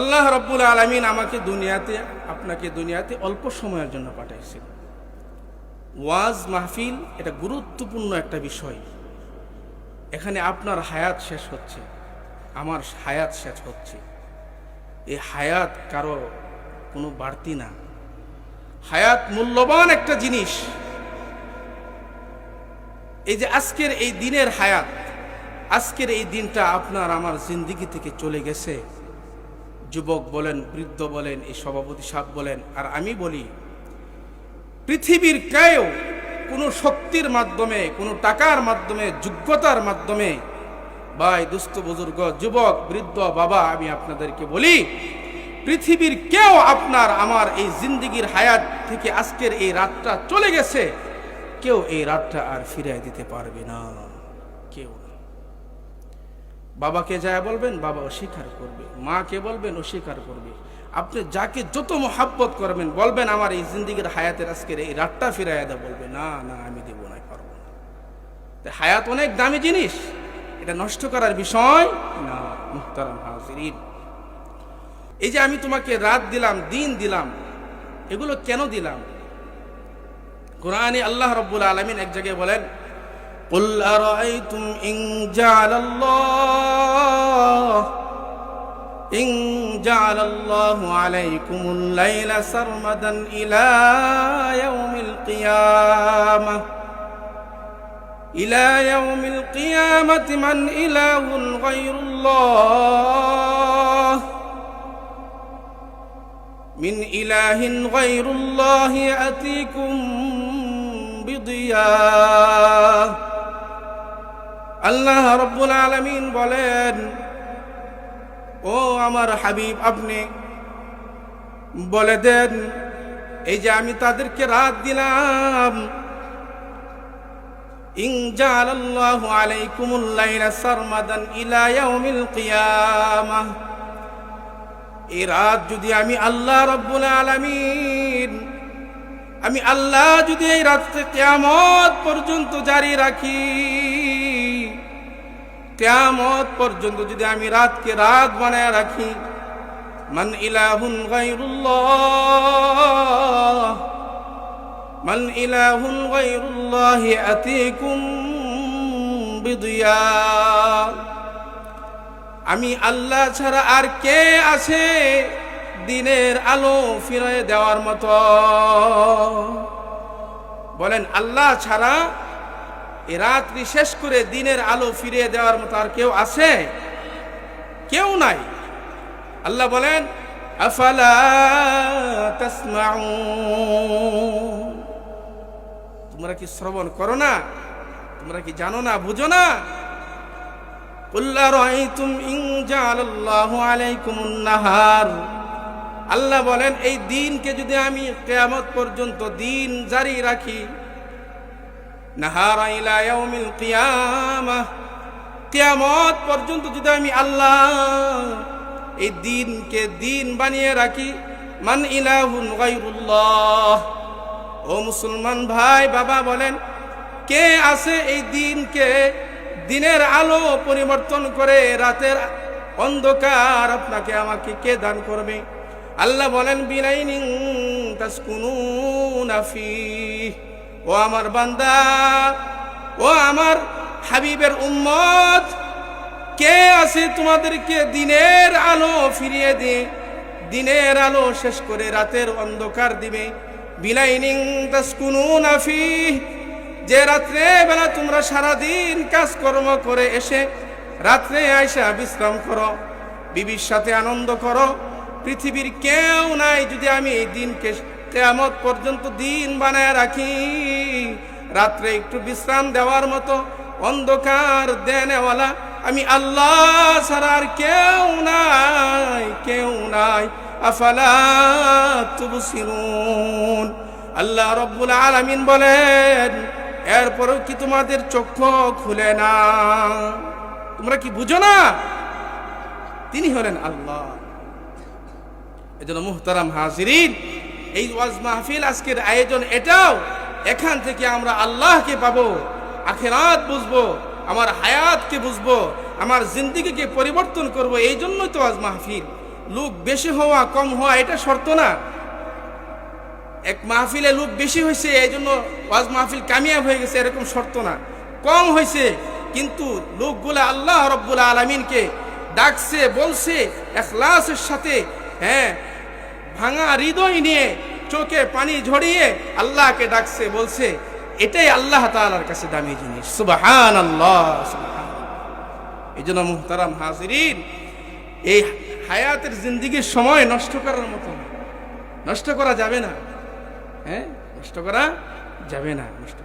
আল্লাহ রব্বুল আলমিন আমাকে দুনিয়াতে, আপনাকে দুনিয়াতে অল্প সময়ের জন্য পাঠাইছেন। ওয়াজ মাহফিল এটা গুরুত্বপূর্ণ একটা বিষয়। এখানে আপনার হায়াত শেষ হচ্ছে, আমার হায়াত শেষ হচ্ছে। এই হায়াত কারও কোনো বাড়তি না। হায়াত মূল্যবান একটা জিনিস। এই যে আজকের এই দিনের হায়াত, আজকের এই দিনটা আপনার আমার জিন্দিগি থেকে চলে গেছে। যুবক বলেন, বৃদ্ধ বলেন, এই সভাপতি সাহেব বলেন, আর আমি বলি, পৃথিবীর কেউ কোনো শক্তির মাধ্যমে, কোনো টাকার মাধ্যমে, যোগ্যতার মাধ্যমে, ভাই, দুস্থ বুজুর্গ, যুবক, বৃদ্ধ, বাবা, আমি আপনাদেরকে বলি, পৃথিবীর কেউ আপনার, আমার এই জিন্দিগির হায়াত থেকে আজকের এই রাতটা চলে গেছে, কেউ এই রাতটা আর ফিরিয়ে দিতে পারবে না। কেউ না। বাবাকে যায় বলবেন, বাবা অস্বীকার করবে। মাকে বলবেন, অস্বীকার করবে। আপনি যাকে যত মহাব্বত করবেন, বলবেন, আমার এই জিন্দিগির হায়াতের আজকের এই রাতটা ফিরাইয়া দেয় বলবে, না না, আমি দেবো না পারব না। হায়াত অনেক দামি জিনিস। এটা নষ্ট করার বিষয় না, মুহতারাম হাজিরিন। এই যে আমি তোমাকে রাত দিলাম, দিন দিলাম, এগুলো কেন দিলাম? কোরআনে আল্লাহ রব্বুল আলমিন এক জায়গায় বলেন قل أرأيتم إن جعل الله إن جعل الله عليكم الليل سرمدا إلى يوم القيامة إلى يوم القيامة من إله غير الله من إله غير الله يأتيكم بضياء আল্লাহ রব্বুল আলমিন বলেন, ও আমার হাবিব, আপনি বলে দেন, এই যে আমি তাদেরকে রাত দিলাম রাত যদি আমি আল্লাহ আমি আল্লাহ যদি এই রাতকে কেয়ামত পর্যন্ত জারি রাখি কেয়ামত পর্যন্ত যদি আমি রাতকে রাত বানায় রাখি, মান ইলাহুন গায়রুল্লাহ, মান ইলাহুন গায়রুল্লাহ আতিকুম বিদিয়া আমি আল্লাহ ছাড়া আর কে আছে দিনের আলো ফিরে দেওয়ার মতো? বলেন, আল্লাহ ছাড়া এ রাত্রি শেষ করে দিনের আলো ফিরিয়ে দেওয়ার মতো আর কেউ আছে? কেউ নাই। আল্লাহ বলেন তোমরা কি শ্রবণ করো না? তোমরা কি জানো না, বুঝো না? আল্লাহ বলেন, এই দিনকে যদি আমি কেয়ামত পর্যন্ত দিন জারি রাখি নাহারা ইলা ইয়াউমিল কিয়ামাহ কিয়ামত পর্যন্ত যদি আমি আল্লাহ এই দিনকে দিন বানিয়ে রাখি, মান ইলাহুন গায়রুল্লাহ। ও মুসলমান ভাই, বাবা বলেন, কে আছে এই দিনকে দিনের আলো পরিবর্তন করে রাতের অন্ধকার আপনাকে আমাকে কে দান করবে? আল্লাহ বলেন বিনাইনিং তাসকুনুনা ফি। ও আমার বান্দা, ও আমার হাবিবের উম্মত, কে আছে তোমাদেরকে দিনের আলো ফিরিয়ে দিয়ে দিনের আলো শেষ করে রাতের অন্ধকার দিবে। বিলাইনিং যে রাত্রে বেলা তোমরা সারাদিন কাজকর্ম করে এসে রাত্রে আয়সা বিশ্রাম করো, বিবির সাথে আনন্দ করো। পৃথিবীর কেউ নাই যদি আমি এই দিনকে কেয়ামত পর্যন্ত দিন বানায় রাখি। রাত্রে একটু বিশ্রাম দেওয়ার মতো অন্ধকার দেনেওয়ালা। আমি আল্লাহ ছাড়া আর কেউ নাই কেউ নাই। আফালা আল্লাহ রব্বুল আলামিন বলেন, এরপরেও কি তোমাদের চক্ষু খুলে না? তোমরা কি বুঝো না? তিনি হলেন আল্লাহ। এজন্য মুহতারাম হাজিরিন এই ওয়াজ মাহফিল আজকের আয়োজন এটাও এখান থেকে আমরা আল্লাহকে পাবো, আখেরাত বুঝব, আমার হায়াতকে বুঝব, আমার জিন্দিগিকে পরিবর্তন করব, এই জন্যই তো আজ মাহফিল। লোক বেশি হওয়া, কম হওয়া, এটা শর্ত না। এক মাহফিলে লোক বেশি হয়েছে এই জন্য ওয়াজ মাহফিল কামিয়াব হয়ে গেছে, এরকম শর্ত না। কম হয়েছে, কিন্তু লোকগুলা আল্লাহ রব্বুল আলমিনকে ডাকছে, বলছে, এখলাসের সাথে হ্যাঁ ভাঙা হৃদয় নিয়ে চোখে পানি ঝরিয়ে আল্লাহকে ডাকছে, বলছে, এটাই আল্লাহ তালার কাছে দামি জিনিস। সুবাহান আল্লাহ এই জন্য মুহতারাম হাজিরিন, এই হায়াতের জিন্দিগির সময় নষ্ট করার মতো নষ্ট করা যাবে না। হ্যাঁ? নষ্ট করা যাবে না, নষ্ট